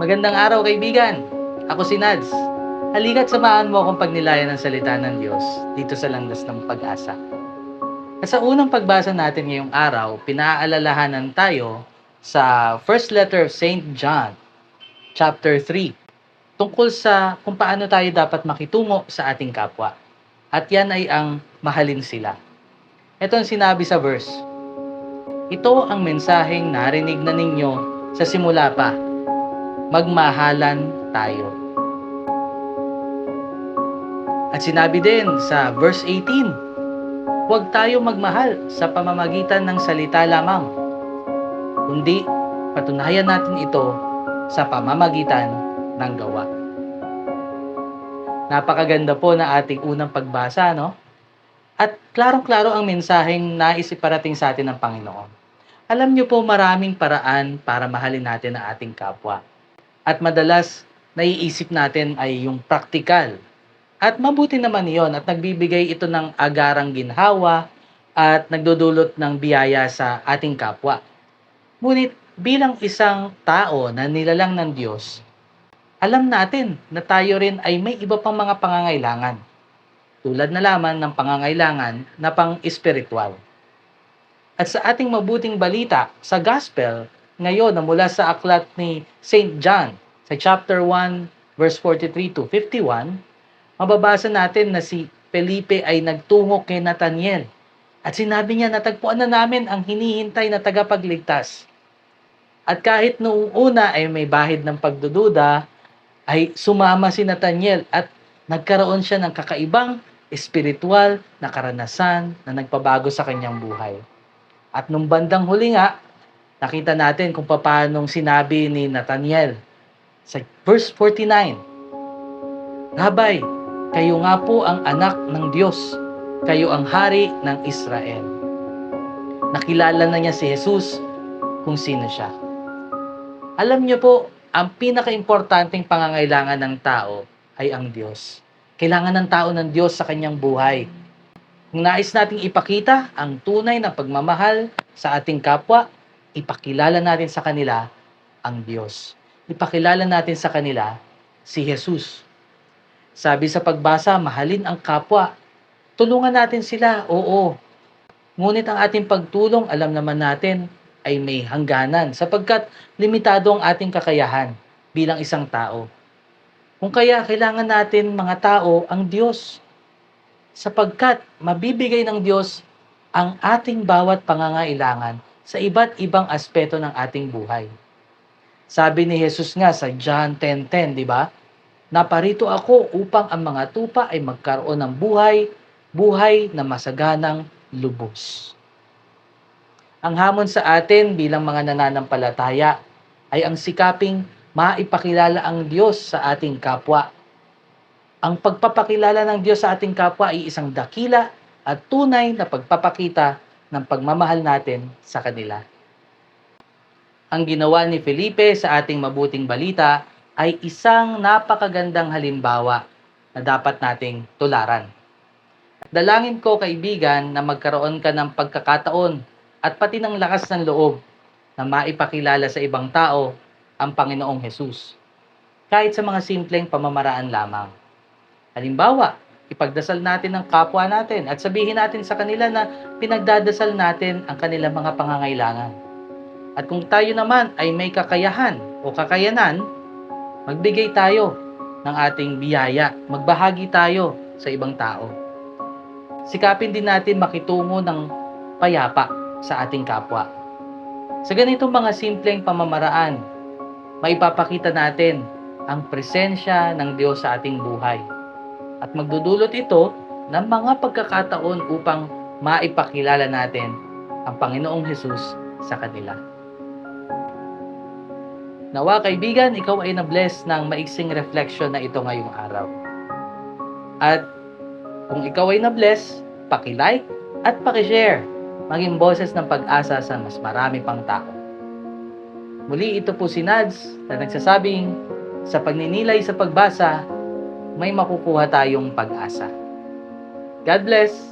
Magandang araw kaibigan. Ako si Nads. Halika't samahan mo akong pagnilayan ng salita ng Diyos dito sa landas ng pag-asa. At sa unang pagbasa natin ngayong araw, pinaalalahanan tayo sa first letter of St. John, chapter 3, tungkol sa kung paano tayo dapat makitungo sa ating kapwa. At yan ay ang mahalin sila. Ito ang sinabi sa verse. Ito ang mensaheng narinig na ninyo sa simula pa. Magmahalan tayo. At sinabi din sa verse 18, Huwag tayo magmahal sa pamamagitan ng salita lamang, kundi patunayan natin ito sa pamamagitan ng gawa. Napakaganda po na ating unang pagbasa, no? At klarong-klaro ang mensaheng nais iparating sa atin ng Panginoon. Alam niyo po maraming paraan para mahalin natin ang ating kapwa. At madalas, naiisip natin ay yung praktikal. At mabuti naman iyon at nagbibigay ito ng agarang ginhawa at nagdudulot ng biyaya sa ating kapwa. Ngunit bilang isang tao na nilalang ng Diyos, alam natin na tayo rin ay may iba pang mga pangangailangan. Tulad na lamang ng pangangailangan na pang-espiritual. At sa ating mabuting balita sa gospel, ngayon na mula sa aklat ni St. John sa chapter 1 verse 43 to 51, mababasa natin na si Felipe ay nagtungo kay Nathaniel. At sinabi niya, natagpuan na namin ang hinihintay na tagapagligtas. At kahit noong una ay may bahid ng pagdududa, ay sumama si Nathaniel at nagkaroon siya ng kakaibang espiritual na karanasan na nagpabago sa kanyang buhay. At nung bandang huli nga, nakita natin kung paano sinabi ni Nathaniel sa verse 49, Rabay, kayo nga po ang anak ng Diyos, kayo ang hari ng Israel. Nakilala na niya si Jesus kung sino siya. Alam niyo po, ang pinaka-importanting pangangailangan ng tao ay ang Diyos. Kailangan ng tao ng Diyos sa kanyang buhay. Kung nais nating ipakita ang tunay na pagmamahal sa ating kapwa, ipakilala natin sa kanila ang Diyos. Ipakilala natin sa kanila si Jesus. Sabi sa pagbasa, mahalin ang kapwa. Tulungan natin sila, oo. Ngunit ang ating pagtulong, alam naman natin, ay may hangganan sapagkat limitado ang ating kakayahan bilang isang tao. Kung kaya kailangan natin mga tao ang Diyos sapagkat mabibigay ng Diyos ang ating bawat pangangailangan sa iba't ibang aspeto ng ating buhay. Sabi ni Jesus nga sa John 10.10, di ba? Naparito ako upang ang mga tupa ay magkaroon ng buhay, buhay na masaganang lubos. Ang hamon sa atin bilang mga nananampalataya ay ang sikaping maipakilala ang Diyos sa ating kapwa. Ang pagpapakilala ng Diyos sa ating kapwa ay isang dakila at tunay na pagpapakita ng pagmamahal natin sa kanila. Ang ginawa ni Felipe sa ating mabuting balita ay isang napakagandang halimbawa na dapat nating tularan. Dalangin ko kaibigan na magkaroon ka ng pagkakataon at pati ng lakas ng loob na maipakilala sa ibang tao ang Panginoong Hesus. Kahit sa mga simpleng pamamaraan lamang. Halimbawa, ipagdasal natin ang kapwa natin at sabihin natin sa kanila na pinagdadasal natin ang kanilang mga pangangailangan. At kung tayo naman ay may kakayahan o kakayanan, magbigay tayo ng ating biyaya, magbahagi tayo sa ibang tao. Sikapin din natin makitungo ng payapa sa ating kapwa. Sa ganitong mga simpleng pamamaraan, maipapakita natin ang presensya ng Diyos sa ating buhay. At magdudulot ito ng mga pagkakataon upang maipakilala natin ang Panginoong Hesus sa kanila. Nawa kaibigan, ikaw ay na-bless ng maiksing reflection na ito ngayong araw. At kung ikaw ay na-bless, paki-like at paki-share maging boses ng pag-asa sa mas marami pang tao. Muli ito po si Nads na nagsasabing sa pagninilay sa pagbasa, may makukuha tayong pag-asa. God bless!